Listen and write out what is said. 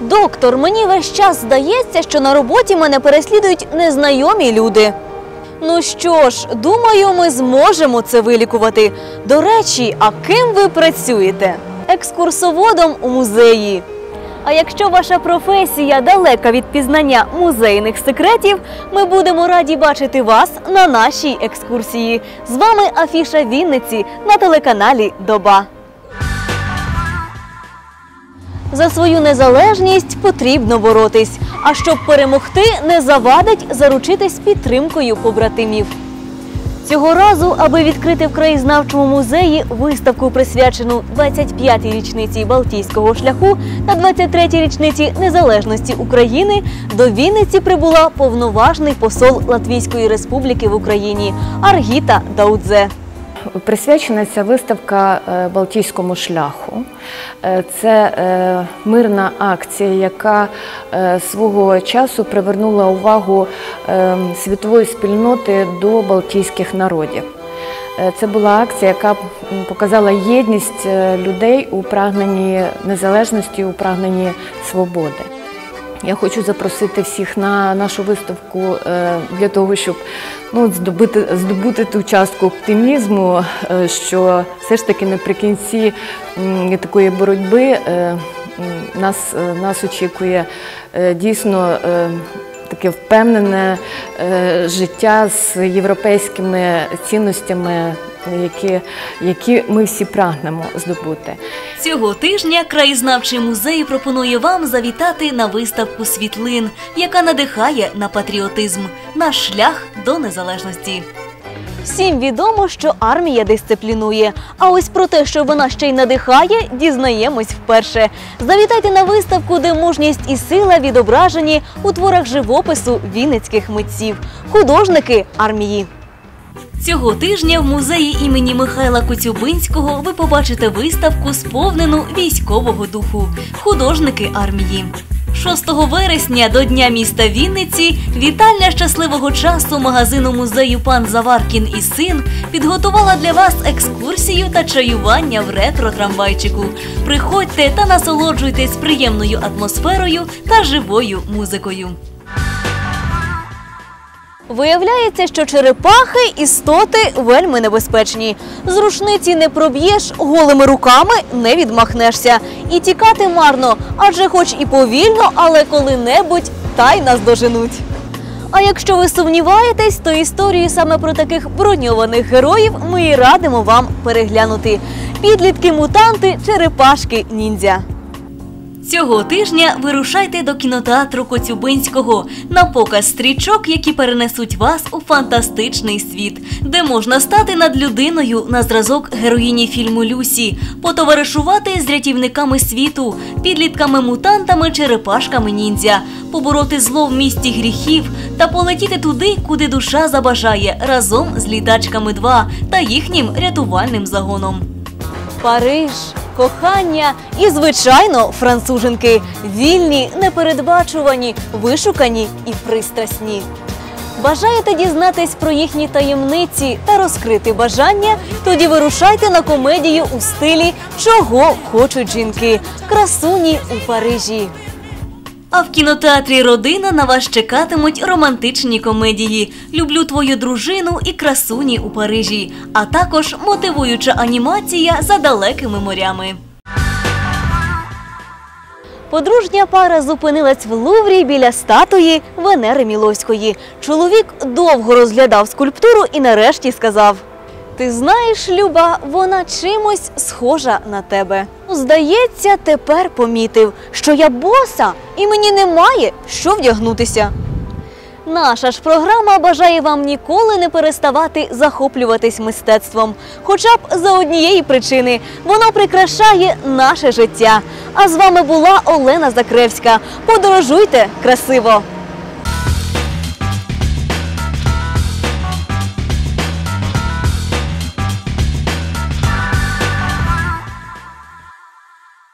Доктор, мені весь час здається, що на роботі мене переслідують незнайомі люди. Ну що ж, думаю, ми зможемо це вилікувати. До речі, а ким ви працюєте? Екскурсоводом у музеї. А якщо ваша професія далека від пізнання музейних секретів, ми будемо раді бачити вас на нашій екскурсії. З вами Афіша Вінниці на телеканалі Доба. За свою незалежність потрібно боротись. А щоб перемогти, не завадить заручитись підтримкою побратимів. Цього разу, аби відкрити в краєзнавчому музеї виставку, присвячену 25-й річниці Балтійського шляху та 23-й річниці незалежності України, до Вінниці прибула повноважний посол Латвійської республіки в Україні Аргіта Даудзе. Присвячена ця виставка е, Балтійському шляху. Е, Це е, мирна акція, яка свого часу привернула увагу світової спільноти до балтійських народів. Це була акція, яка показала єдність людей у прагненні незалежності, у прагненні свободи. Я хочу запросити всіх на нашу виставку е, для того, щоб ну, здобути, здобути ту частку оптимізму, е, що все ж таки наприкінці такої боротьби е, нас, нас очікує дійсно. Таке впевнене е, життя з європейськими цінностями, які, які ми всі прагнемо здобути. Цього тижня краєзнавчий музей пропонує вам завітати на виставку світлин, яка надихає на патріотизм, наш шлях до незалежності. Всім відомо, що армія дисциплінує. А ось про те, що вона ще й надихає, дізнаємось вперше. Завітайте на виставку, де мужність і сила відображені у творах живопису вінницьких митців, художники армії. Цього тижня в музеї імені Михайла Коцюбинського ви побачите виставку, сповнену військового духу художники армії. 6 вересня до Дня міста Вінниці вітальня щасливого часу магазину музею Пан Заваркін і син підготувала для вас екскурсію та чаювання в ретро-трамвайчику. Приходьте та насолоджуйтесь приємною атмосферою та живою музикою. Виявляється, що черепахи істоти вельми небезпечні. З рушниці не проб'єш, голими руками не відмахнешся. І тікати марно, адже хоч і повільно, але коли-небудь та й нас доженуть. А якщо ви сумніваєтесь, то історію саме про таких броньованих героїв ми і радимо вам переглянути. Підлітки мутанти, черепашки ніндзя. Цього тижня вирушайте до кінотеатру Коцюбинського на показ стрічок, які перенесуть вас у фантастичний світ, де можна стати над людиною на зразок героїні фільму Люсі, потоваришувати з рятівниками світу, підлітками-мутантами, черепашками ніндзя, побороти зло в місті гріхів та полетіти туди, куди душа забажає, разом з літачками 2 та їхнім рятувальним загоном. Париж, кохання і, звичайно, француженки вільні, непередбачувані, вишукані і пристрасні. Бажаєте дізнатись про їхні таємниці та розкрити бажання? Тоді вирушайте на комедію у стилі Чого хочуть жінки красуні у Парижі. А в кінотеатрі Родина на вас чекатимуть романтичні комедії Люблю твою дружину і красуні у Парижі, а також мотивуюча анімація за далекими морями. Подружня пара зупинилась в Луврі біля статуї Венери Мілоської. Чоловік довго розглядав скульптуру і нарешті сказав: Ти знаєш, Люба, вона чимось схожа на тебе. Здається, тепер помітив, що я боса і мені немає що вдягнутися. Наша ж програма бажає вам ніколи не переставати захоплюватись мистецтвом, хоча б за однієї причини воно прикрашає наше життя. А з вами була Олена Закревська. Подорожуйте красиво!